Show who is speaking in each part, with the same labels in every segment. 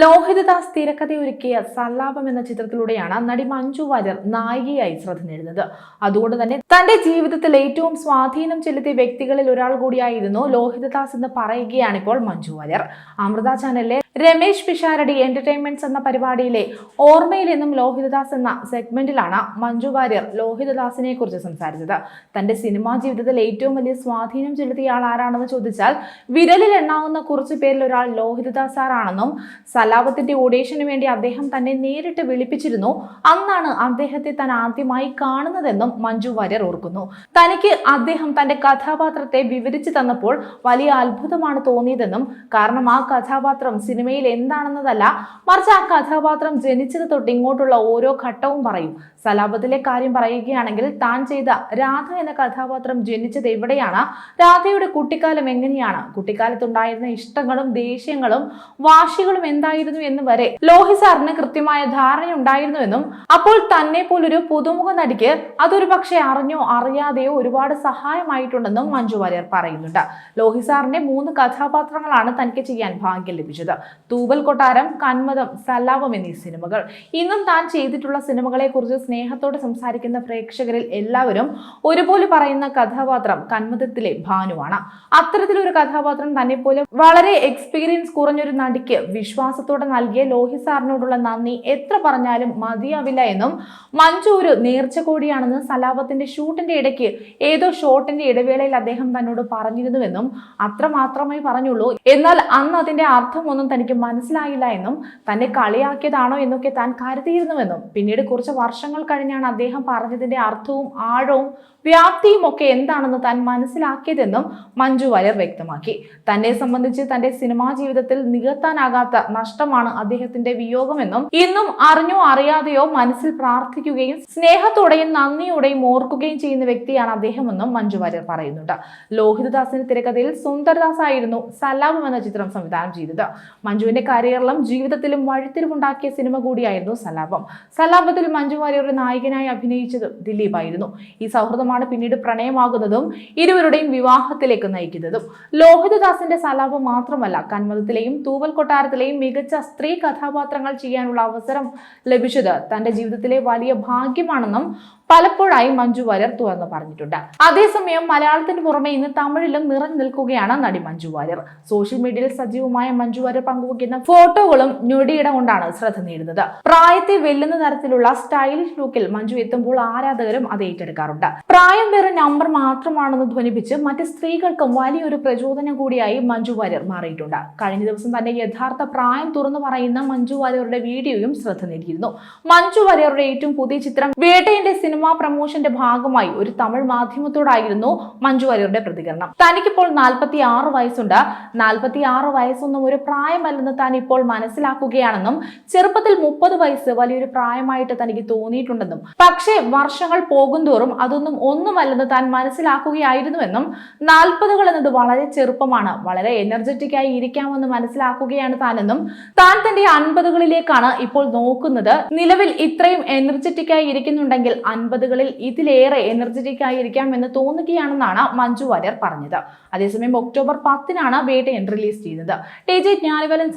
Speaker 1: ലോഹിതദാസ് തിരക്കഥയൊരുക്കിയ സല്ലാപം എന്ന ചിത്രത്തിലൂടെയാണ് നടി മഞ്ജു വാര്യർ നായികയായി ശ്രദ്ധ നേടുന്നത്. അതുകൊണ്ട് തന്നെ തന്റെ ജീവിതത്തിൽ ഏറ്റവും സ്വാധീനം ചെലുത്തിയ വ്യക്തികളിൽ ഒരാൾ കൂടിയായിരുന്നു ലോഹിതദാസ് എന്ന് പറയുകയാണിപ്പോൾ മഞ്ജു വാര്യർ. അമൃത ചാനലിലെ രമേശ് പിഷാരടി എന്റർടൈൻമെന്റ്സ് എന്ന പരിപാടിയിലെ ഓർമ്മയിൽ എന്നും ലോഹിതദാസ് എന്ന സെഗ്മെന്റിലാണ് മഞ്ജു വാര്യർ ലോഹിതദാസിനെ കുറിച്ച് സംസാരിച്ചത്. തന്റെ സിനിമാ ജീവിതത്തിൽ ഏറ്റവും വലിയ സ്വാധീനം ചെലുത്തിയ ആൾ ആരാണെന്ന് ചോദിച്ചാൽ വിരലിൽ എണ്ണാവുന്ന കുറച്ചു പേരിൽ ഒരാൾ ലോഹിതദാസ് സാറാണെന്നും സലാപത്തിന്റെ ഓഡീഷന് വേണ്ടി അദ്ദേഹം തന്നെ നേരിട്ട് വിളിപ്പിച്ചിരുന്നു. അന്നാണ് അദ്ദേഹത്തെ താൻ ആദ്യമായി കാണുന്നതെന്നും മഞ്ജു വാര്യർ ഓർക്കുന്നു. തനിക്ക് അദ്ദേഹം തന്റെ കഥാപാത്രത്തെ വിവരിച്ചു തന്നപ്പോൾ വലിയ അത്ഭുതമാണ് തോന്നിയതെന്നും കാരണം ആ കഥാപാത്രം സിനിമയിൽ എന്താണെന്നതല്ല മറിച്ച് ആ കഥാപാത്രം ജനിച്ചത് തൊട്ട് ഇങ്ങോട്ടുള്ള ഓരോ ഘട്ടവും പറയും. സലാപത്തിലെ കാര്യം പറയുകയാണെങ്കിൽ താൻ ചെയ്ത രാധ എന്ന കഥാപാത്രം ജനിച്ചത് എവിടെയാണ്? രാധയുടെ കുട്ടിക്കാലം എങ്ങനെയാണ്? കുട്ടിക്കാലത്തുണ്ടായിരുന്ന ഇഷ്ടങ്ങളും ദേഷ്യങ്ങളും വാശികളും എന്തായിരുന്നു എന്ന് വരെ ലോഹി സാറിന് കൃത്യമായ ധാരണയുണ്ടായിരുന്നുവെന്നും അപ്പോൾ തന്നെ പോലൊരു പുതുമുഖ നടിക്ക് അതൊരു പക്ഷേ അറിഞ്ഞോ അറിയാതെയോ ഒരുപാട് സഹായമായിട്ടുണ്ടെന്നും മഞ്ജു വാര്യർ പറയുന്നുണ്ട്. ലോഹി സാറിന്റെ മൂന്ന് കഥാപാത്രങ്ങളാണ് തനിക്ക് ചെയ്യാൻ ഭാഗ്യം ലഭിച്ചത്. തൂവൽ കൊട്ടാരം കന്മതം സല്ലാപം എന്നീ സിനിമകൾ. ഇന്നും താൻ ചെയ്തിട്ടുള്ള സിനിമകളെ കുറിച്ച് സ്നേഹത്തോടെ സംസാരിക്കുന്ന പ്രേക്ഷകരിൽ എല്ലാവരും ഒരുപോലെ പറയുന്ന കഥാപാത്രം കന്മതത്തിലെ ഭാനുവാണ്. അത്തരത്തിലൊരു കഥാപാത്രം തന്നെ പോലെ വളരെ എക്സ്പീരിയൻസ് കുറഞ്ഞൊരു നടിക്ക് വിശ്വാസത്തോടെ നൽകിയ ലോഹി സാറിനോടുള്ള നന്ദി എത്ര പറഞ്ഞാലും മതിയാവില്ല എന്നും മഞ്ജു ഒരു നേർച്ച കൂടിയാണെന്ന് സലാപത്തിന്റെ ഷൂട്ടിന്റെ ഇടയ്ക്ക് ഏതോ ഷോട്ടിന്റെ ഇടവേളയിൽ അദ്ദേഹം തന്നോട് പറഞ്ഞിരുന്നുവെന്നും അത്ര മാത്രമേ പറഞ്ഞുള്ളൂ. എന്നാൽ അന്ന് അതിന്റെ അർത്ഥമൊന്നും തനിക്ക് മനസ്സിലായില്ല എന്നും തന്നെ കളിയാക്കിയതാണോ എന്നൊക്കെ താൻ കരുതിയിരുന്നുവെന്നും പിന്നീട് കുറച്ച് വർഷങ്ങൾ കഴിഞ്ഞാണ് അദ്ദേഹം പറഞ്ഞതിന്റെ അർത്ഥവും ആഴവും വ്യാപ്തിയും ഒക്കെ എന്താണെന്ന് താൻ മനസ്സിലാക്കിയതെന്നും മഞ്ജു വാര്യർ വ്യക്തമാക്കി. തന്നെ സംബന്ധിച്ച് തന്റെ സിനിമാ ജീവിതത്തിൽ നികത്താനാകാത്ത നഷ്ടമാണ് അദ്ദേഹത്തിന്റെ വിയോഗമെന്നും ഇന്നും അറിഞ്ഞോ അറിയാതെയോ മനസ്സിൽ പ്രാർത്ഥിക്കുകയും സ്നേഹത്തോടെയും നന്ദിയോടെയും ഓർക്കുകയും ചെയ്യുന്ന വ്യക്തിയാണ് അദ്ദേഹമെന്നും മഞ്ജു വാര്യർ പറയുന്നുണ്ട്. ലോഹിതദാസിന്റെ തിരക്കഥയിൽ സുന്ദർദാസ് ആയിരുന്നു സലാമം എന്ന ചിത്രം സംവിധാനം ചെയ്തത്. മഞ്ജുവിന്റെ കരിയറിലും ജീവിതത്തിലും വഴിത്തിരിവുണ്ടാക്കിയ സിനിമ കൂടിയായിരുന്നു സലാപം. സലാപത്തിൽ മഞ്ജു വാര്യർ നായകനായി അഭിനയിച്ചത് ദിലീപായിരുന്നു. ഈ സൗഹൃദമാണ് പിന്നീട് പ്രണയമാകുന്നതും ഇരുവരുടെയും വിവാഹത്തിലേക്ക് നയിക്കുന്നതും. ലോഹിതദാസിന്റെ സലാപം മാത്രമല്ല കന്മതത്തിലെയും തൂവൽ കൊട്ടാരത്തിലെയും മികച്ച സ്ത്രീ കഥാപാത്രങ്ങൾ ചെയ്യാനുള്ള അവസരം ലഭിച്ചത് തന്റെ ജീവിതത്തിലെ വലിയ ഭാഗ്യമാണെന്നും പലപ്പോഴായി മഞ്ജു വാര്യർ തുറന്നു പറഞ്ഞിട്ടുണ്ട്. അതേസമയം മലയാളത്തിന് പുറമെ ഇന്ന് തമിഴിലും നിറഞ്ഞു നിൽക്കുകയാണ് നടി മഞ്ജു വാര്യർ. സോഷ്യൽ മീഡിയയിൽ സജീവമായ മഞ്ജു വാര്യർ പങ്കുവയ്ക്കുന്ന ഫോട്ടോകളും ഞൊടിയിട കൊണ്ടാണ് ശ്രദ്ധ നേടുന്നത്. പ്രായത്തെ വെല്ലുന്ന തരത്തിലുള്ള സ്റ്റൈലിഷ് ലുക്കിൽ മഞ്ജു എത്തുമ്പോൾ ആരാധകരും അത് ഏറ്റെടുക്കാറുണ്ട്. പ്രായം വേറെ നമ്പർ മാത്രമാണെന്ന് ധ്വനിപ്പിച്ച് മറ്റ് സ്ത്രീകൾക്കും വലിയൊരു പ്രചോദനം കൂടിയായി മഞ്ജു വാര്യർ മാറിയിട്ടുണ്ട്. കഴിഞ്ഞ ദിവസം തന്നെ യഥാർത്ഥ പ്രായം തുറന്നു പറയുന്ന മഞ്ജു വാര്യരുടെ വീഡിയോയും ശ്രദ്ധ നേടിയിരുന്നു. മഞ്ജു വാര്യരുടെ ഏറ്റവും പുതിയ ചിത്രം വേട്ടയുടെ സിനിമ പ്രമോഷന്റെ ഭാഗമായി ഒരു തമിഴ് മാധ്യമത്തോടായിരുന്നു മഞ്ജു വാര്യരുടെ പ്രതികരണം. തനിക്കിപ്പോൾ നാൽപ്പത്തി ആറ് വയസ്സുണ്ട്. നാൽപ്പത്തി ആറ് വയസ്സൊന്നും ഒരു പ്രായമല്ലെന്ന് താൻ ഇപ്പോൾ മനസ്സിലാക്കുകയാണെന്നും ചെറുപ്പത്തിൽ മുപ്പത് വയസ്സ് വലിയൊരു പ്രായമായിട്ട് തനിക്ക് തോന്നിയിട്ടുണ്ടെന്നും പക്ഷേ വർഷങ്ങൾ പോകുന്തോറും അതൊന്നും ഒന്നുമല്ലെന്ന് താൻ മനസ്സിലാക്കുകയായിരുന്നുവെന്നും നാൽപ്പതുകൾ എന്നത് വളരെ ചെറുപ്പമാണ് വളരെ എനർജറ്റിക് ആയി ഇരിക്കാമെന്ന് മനസ്സിലാക്കുകയാണ് താനെന്നും താൻ തന്റെ അൻപതുകളിലേക്കാണ് ഇപ്പോൾ നോക്കുന്നത്. നിലവിൽ ഇത്രയും എനർജറ്റിക് ആയി ഇരിക്കുന്നുണ്ടെങ്കിൽ അൻപതുകളിൽ ഇതിലേറെ എനർജറ്റിക് ആയിരിക്കാം എന്ന് തോന്നുകയാണെന്നാണ് മഞ്ജു വാര്യർ പറഞ്ഞത്. അതേസമയം ഒക്ടോബർ പത്തിനാണ് വേട്ടയൻ റിലീസ് ചെയ്യുന്നത് ടി ജെ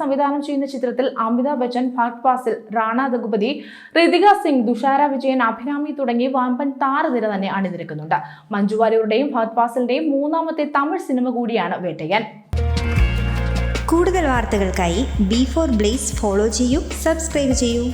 Speaker 1: സംവിധാനം ചെയ്യുന്ന ചിത്രത്തിൽ അമിതാഭ് ബച്ചൻ ഫഹദ് ഫാസിൽ റാണ ദഗുപതി ഋതിക സിംഗ് തുഷാര വിജയൻ അഭിരാമി തുടങ്ങി വാമ്പൻ താരനിര തന്നെ അണിനിരക്കുന്നുണ്ട്. മഞ്ജു വാര്യരുടെയും ഫഹദ് ഫാസിലിന്റെയും മൂന്നാമത്തെ തമിഴ് സിനിമ കൂടിയാണ് വേട്ടയൻ.
Speaker 2: കൂടുതൽ വാർത്തകൾക്കായി ബി ഫോർ ബ്ലേസ് ഫോളോ ചെയ്യൂ സബ്സ്ക്രൈബ് ചെയ്യൂ.